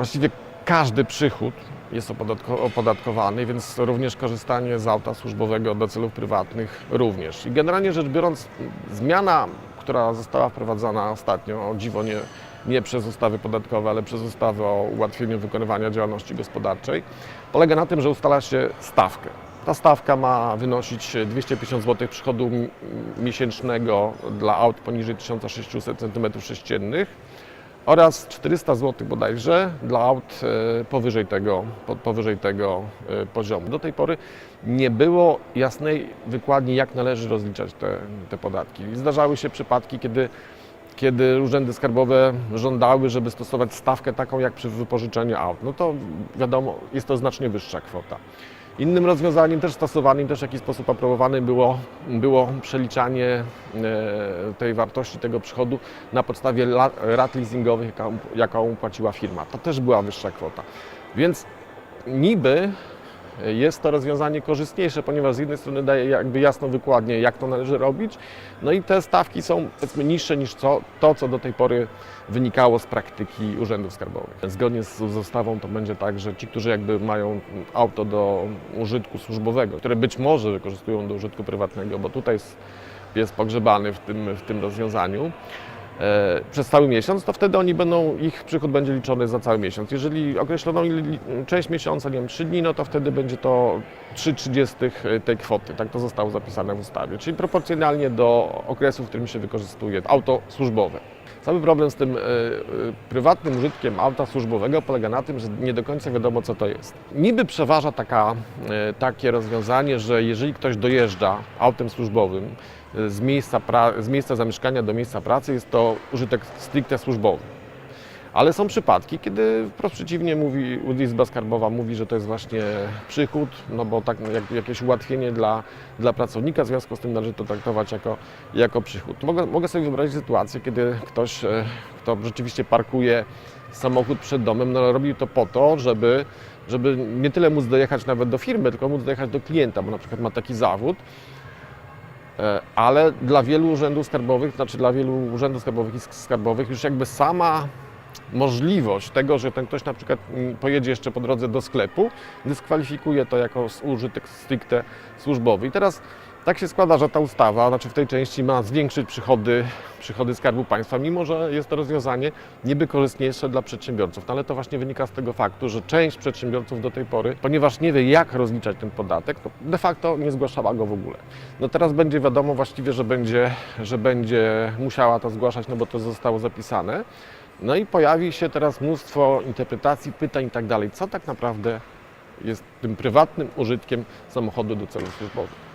właściwie każdy przychód jest opodatko- opodatkowany, więc również korzystanie z auta służbowego do celów prywatnych również. I generalnie rzecz biorąc, zmiana, która została wprowadzona ostatnio, o dziwo nie, nie przez ustawy podatkowe, ale przez ustawy o ułatwieniu wykonywania działalności gospodarczej, polega na tym, że ustala się stawkę. Ta stawka ma wynosić 250 zł przychodu miesięcznego dla aut poniżej 1600 cm3 oraz 400 zł bodajże dla aut e, powyżej tego, po- powyżej tego e, poziomu. Do tej pory nie było jasnej wykładni, jak należy rozliczać te, te podatki. Zdarzały się przypadki, kiedy, kiedy urzędy skarbowe żądały, żeby stosować stawkę taką jak przy wypożyczeniu aut. No to wiadomo, jest to znacznie wyższa kwota. Innym rozwiązaniem też stosowanym, też w jakiś sposób aprobowanym było, było przeliczanie e, tej wartości tego przychodu na podstawie rat leasingowych, jaką, jaką płaciła firma. To też była wyższa kwota. Więc niby jest to rozwiązanie korzystniejsze, ponieważ z jednej strony daje jakby jasną wykładnię, jak to należy robić, no i te stawki są powiedzmy niższe niż co, to, co do tej pory wynikało z praktyki urzędów skarbowych. Zgodnie z, z ustawą to będzie tak, że ci, którzy jakby mają auto do użytku służbowego, które być może wykorzystują do użytku prywatnego, bo tutaj jest, jest pogrzebany w tym, w tym rozwiązaniu, przez cały miesiąc, to wtedy oni będą, ich przychód będzie liczony za cały miesiąc. Jeżeli li- część miesiąca, nie wiem, 3 dni, no to wtedy będzie to 3,30 tej kwoty. Tak to zostało zapisane w ustawie, czyli proporcjonalnie do okresu, w którym się wykorzystuje auto służbowe. Cały problem z tym e, e, prywatnym użytkiem auta służbowego polega na tym, że nie do końca wiadomo, co to jest. Niby przeważa taka, e, takie rozwiązanie, że jeżeli ktoś dojeżdża autem służbowym z miejsca, z miejsca zamieszkania do miejsca pracy, jest to użytek stricte służbowy. Ale są przypadki, kiedy wprost przeciwnie mówi, Izba Skarbowa mówi, że to jest właśnie przychód, no bo tak jak, jakieś ułatwienie dla, dla pracownika, w związku z tym należy to traktować jako, jako przychód. Mogę, mogę sobie wyobrazić sytuację, kiedy ktoś, e, kto rzeczywiście parkuje samochód przed domem, no robi to po to, żeby, żeby nie tyle móc dojechać nawet do firmy, tylko móc dojechać do klienta, bo na przykład ma taki zawód, E, ale dla wielu urzędów skarbowych, znaczy dla wielu urzędów skarbowych i sk- skarbowych już jakby sama możliwość tego, że ten ktoś na przykład mm, pojedzie jeszcze po drodze do sklepu, dyskwalifikuje to jako użytek stricte służbowy. I teraz tak się składa, że ta ustawa, znaczy w tej części ma zwiększyć przychody, przychody Skarbu Państwa, mimo że jest to rozwiązanie niby korzystniejsze dla przedsiębiorców. No ale to właśnie wynika z tego faktu, że część przedsiębiorców do tej pory, ponieważ nie wie jak rozliczać ten podatek, to de facto nie zgłaszała go w ogóle. No teraz będzie wiadomo właściwie, że będzie, że będzie musiała to zgłaszać, no bo to zostało zapisane. No i pojawi się teraz mnóstwo interpretacji, pytań i tak dalej. Co tak naprawdę jest tym prywatnym użytkiem samochodu do celów służbowych?